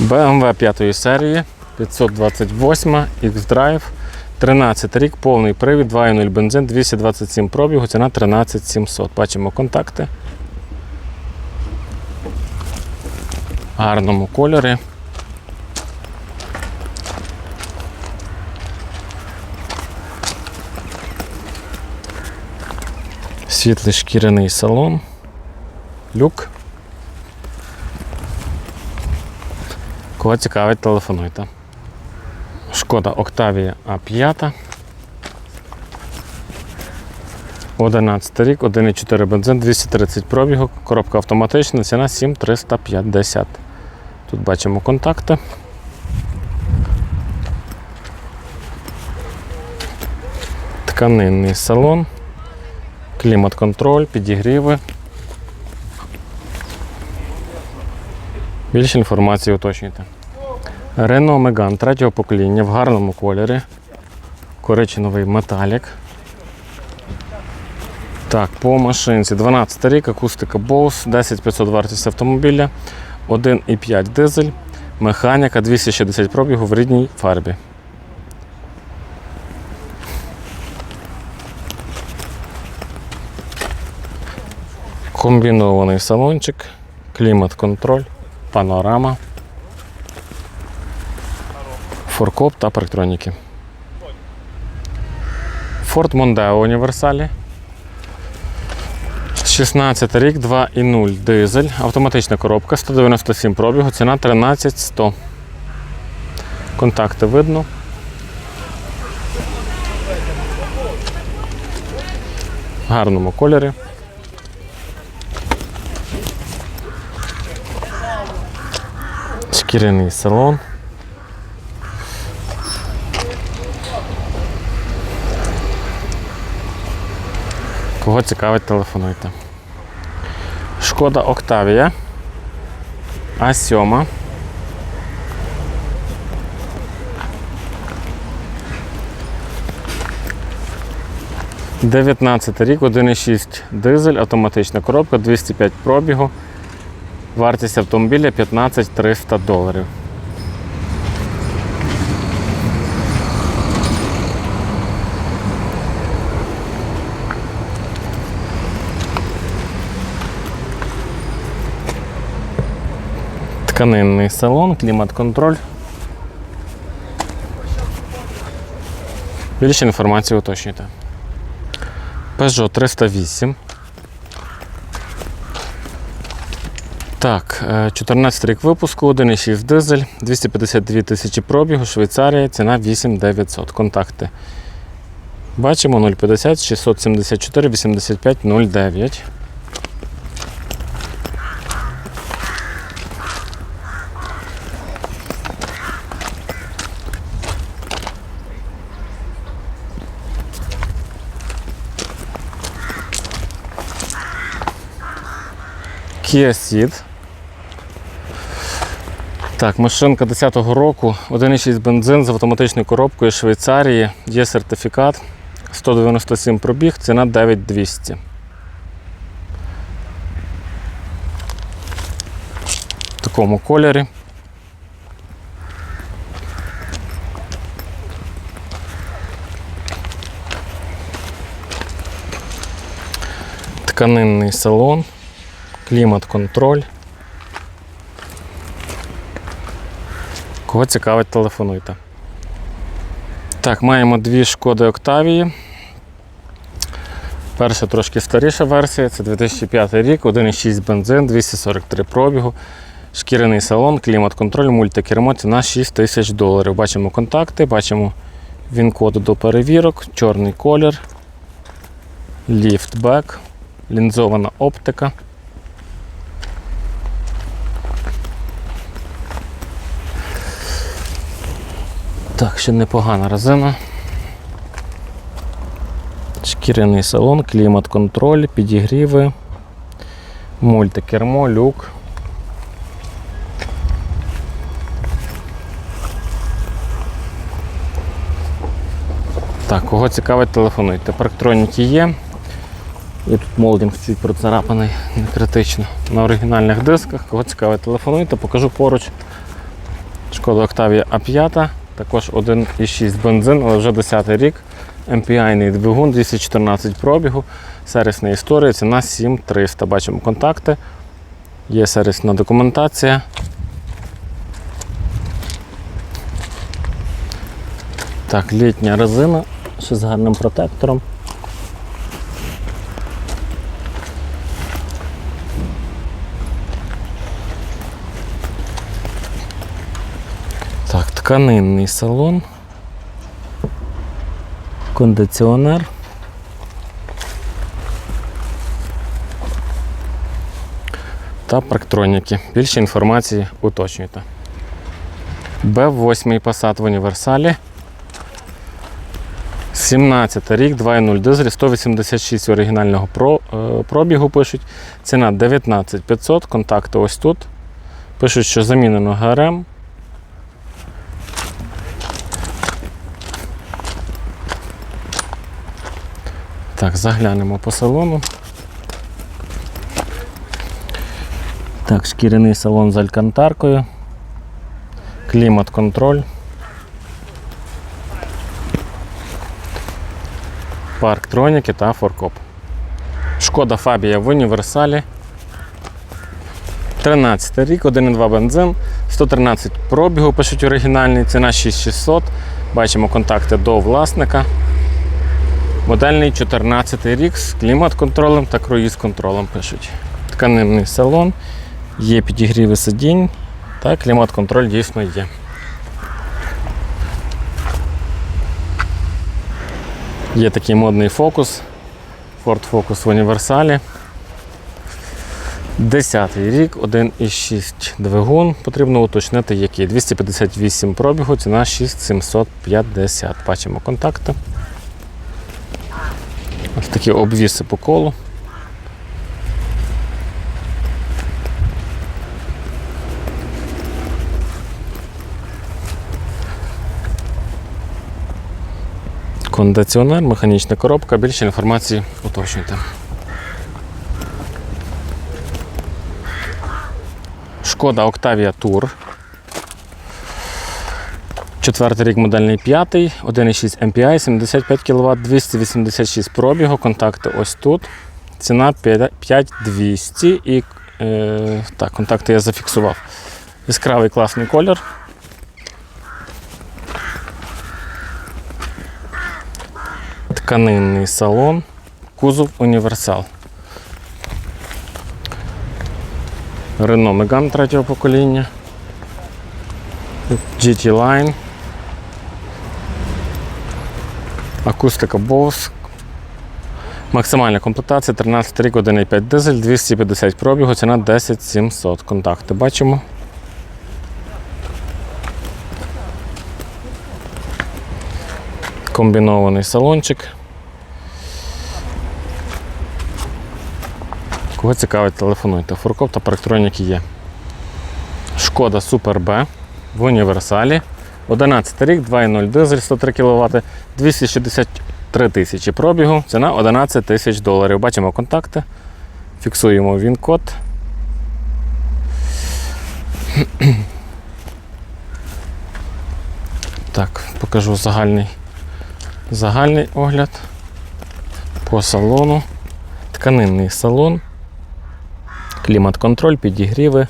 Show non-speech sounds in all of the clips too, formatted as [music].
BMW 5 серії 528 X-Drive 13 рік, повний привід, 2.0 бензин, 227 пробігу, ціна 13700. Бачимо контакти. Гарному кольорі. Світлий шкіряний салон. Люк. Кого цікавить, телефонуйте. Шкода Octavia A5. 11 рік, 1,4 бензин, 230 пробігу, коробка автоматична, ціна 7350. Тут бачимо контакти. Тканинний салон, клімат-контроль, підігріви. Більше інформації уточнюйте. Renault Megane третього покоління в гарному кольорі. Коричневий металік. Так, по машинці 12 рік, акустика Bose, 10500 вартість автомобіля, 1,5 дизель, механіка 260 пробігу в рідній фарбі. Комбінований салончик, клімат-контроль, панорама, форкоп та парктроніки. Ford Mondeo універсалі. 16 рік, 2,0 дизель, автоматична коробка, 197 пробігу, ціна 13100. Контакти видно. В гарному кольорі. Шкіряний салон. Кого цікавить, телефонуйте. Шкода Октавія. А7. Дев'ятнадцятий рік, 1,6 дизель, автоматична коробка, 205 пробігу. Вартість автомобіля 15 300 доларів. Тканинний салон, клімат-контроль. Більше інформації уточнюйте. Peugeot 308. Так, е, 14 рік випуску, 1,6 дизель, 252 тисячі пробігу, Швейцарія, ціна 8900. Контакти. Бачимо 050 674 85 09. Kia Ceed. Так, машинка 10-го року, 1,6 бензин з автоматичною коробкою Швейцарії, є сертифікат, 197 пробіг, ціна 9200. В такому кольорі. Тканинний салон, клімат-контроль. Кого цікавить, телефонуйте. Так, маємо дві шкоди Октавії. Перша трошки старіша версія, це 2005 рік, 1,6 бензин, 243 пробігу, шкіряний салон, клімат-контроль, мультикермо, ціна 6 тисяч доларів. Бачимо контакти, бачимо він-код до перевірок, чорний колір, ліфтбек, лінзована оптика. Так, ще непогана резина. Шкіряний салон, клімат-контроль, підігріви, мультикермо, люк. Так, кого цікавить, телефонуйте. Парктроніки є. І тут молдинг чуть процарапаний, не критично. На оригінальних дисках. Кого цікавить, телефонуйте, покажу поруч. Шкода Octavia A5, також 1,6 бензин, але вже 10 рік. MPI-ний двигун, 214 пробігу, сервісна історія, ціна 7300. Бачимо контакти. Є сервісна документація. Так, літня резина, ще з гарним протектором. Так, тканинний салон. Кондиціонер. Та парктроніки. Більше інформації уточнюйте. Б8 Passat в універсалі. 17 рік, 2.0 дизель, 186 оригінального е, пробігу пишуть. Ціна 19 500, контакти ось тут. Пишуть, що замінено ГРМ. Так, заглянемо по салону. Так, шкіряний салон з алькантаркою. Клімат-контроль. Парктроніки та форкоп. Шкода Фабія в універсалі. 13 рік, 1,2 бензин, 113 пробігу, пишуть оригінальний, ціна 6600. Бачимо контакти до власника. Модельний 14 рік з клімат-контролем та круїз-контролем пишуть. Тканинний салон, є підігріви сидінь та клімат-контроль дійсно є. Є такий модний фокус. Ford Focus в універсалі. 10 рік, 1,6 двигун. Потрібно уточнити, який. 258 пробігу, ціна 6750. Бачимо контакти. Ось такі обвіси по колу. Кондиціонер, механічна коробка. Більше інформації уточнюйте. Шкода Octavia Tour. Четвертий рік модельний п'ятий, 1,6 MPI, 75 кВт, 286 пробігу, контакти ось тут. Ціна 5200 і е, так, контакти я зафіксував. Яскравий класний колір. Тканинний салон, кузов універсал. Renault Megane третього покоління. GT Line. Акустика Bose. Максимальна комплектація 13 рік, 1,5 дизель, 250 пробігу, ціна 10 700. Контакти бачимо. Комбінований салончик. Кого цікавить, телефонуйте. Фуркоп та парктроніки є. Шкода Супер Б в універсалі. 11 рік, 2,0 дизель, 103 кВт, 263 тисячі пробігу, ціна 11 тисяч доларів. Бачимо контакти, фіксуємо він-код. [clears throat] Так, покажу загальний, загальний огляд по салону. Тканинний салон, клімат-контроль, підігріви.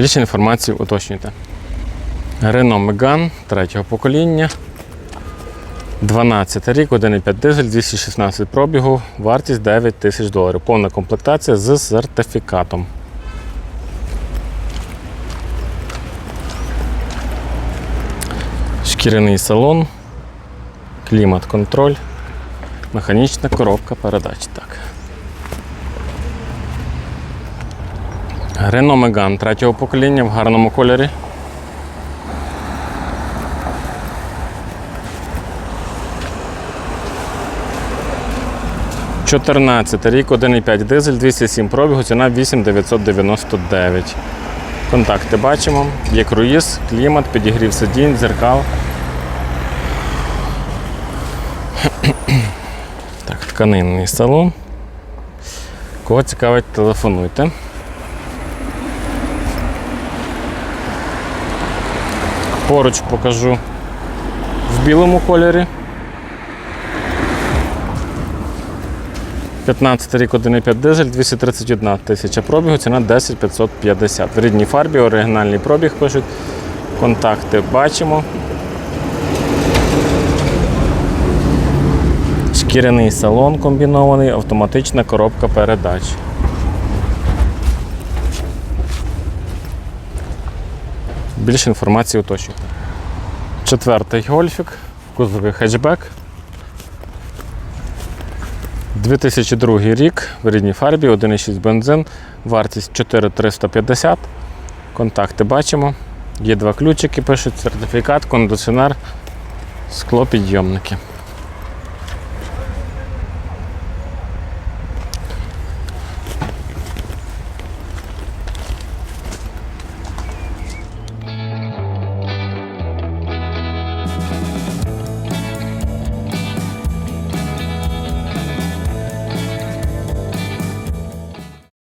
Більше інформації уточнюйте. Renault Megane третього покоління. 12 рік, 1,5 дизель, 216 пробігу, вартість 9 тисяч доларів. Повна комплектація з сертифікатом. Шкіряний салон, клімат-контроль, механічна коробка передач. Так. Renault Megane третього покоління в гарному кольорі. Чотирнадцятий рік, 1,5 дизель, 207 пробігу, ціна 8999. Контакти бачимо. Є круїз, клімат, підігрів сидінь, дзеркал. Так, тканинний салон. Кого цікавить, телефонуйте. Поруч покажу в білому кольорі. 15 рік 1,5 дизель, 231 тисяча пробігу, ціна 10 550. В рідній фарбі, оригінальний пробіг пишуть. Контакти бачимо. Шкіряний салон комбінований, автоматична коробка передач. Більше інформації уточнюйте. Четвертий гольфік, в кузові хетчбек. 2002 рік в рідній фарбі, 1,6 бензин, вартість 4350. Контакти бачимо. Є два ключики, пишуть сертифікат, кондиціонер, склопідйомники.